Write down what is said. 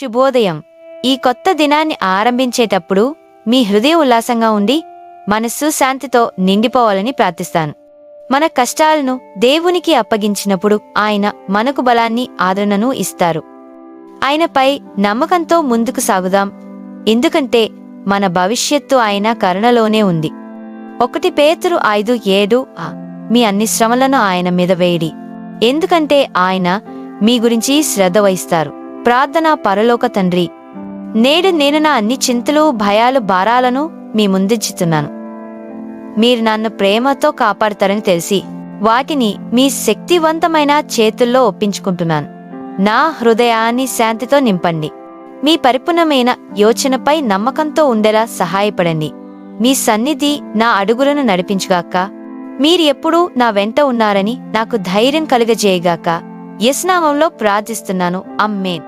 శుభోదయం. ఈ కొత్త దినాన్ని ఆరంభించేటప్పుడు మీ హృదయ ఉల్లాసంగా ఉండి మనస్సు శాంతితో నిండిపోవాలని ప్రార్థిస్తాను. మన కష్టాలను దేవునికి అప్పగించినప్పుడు ఆయన మనకు బలాన్ని ఆదరణను ఇస్తారు. ఆయనపై నమ్మకంతో ముందుకు సాగుదాం. ఎందుకంటే మన భవిష్యత్తు ఆయన కరుణలోనే ఉంది. ఒకటి పేతురు ఐదు ఏడు మీ అన్ని శ్రమలను ఆయన మీద వేయడి. ఎందుకంటే ఆయన మీ గురించి శ్రద్ధ వహిస్తారు. ప్రార్థన పరలోక తండ్రి నేడు నేను నా అన్ని చింతలు భయాలు భారాలను మీ ముందుంచుతున్నాను మీరు నన్ను ప్రేమతో కాపాడతారని తెలిసి వాటిని మీ శక్తివంతమైన చేతుల్లో ఒప్పించుకుంటున్నాను. నా హృదయాన్ని శాంతితో నింపండి. మీ పరిపూర్ణమైన యోచనపై నమ్మకంతో ఉండేలా సహాయపడండి. మీ సన్నిధి నా అడుగులను నడిపించుగాక మీరు ఎప్పుడూ నా వెంట ఉన్నారని నాకు ధైర్యం కలుగజేయగాక యస్నామంలో ప్రార్థిస్తున్నాను. అమ్మేన్.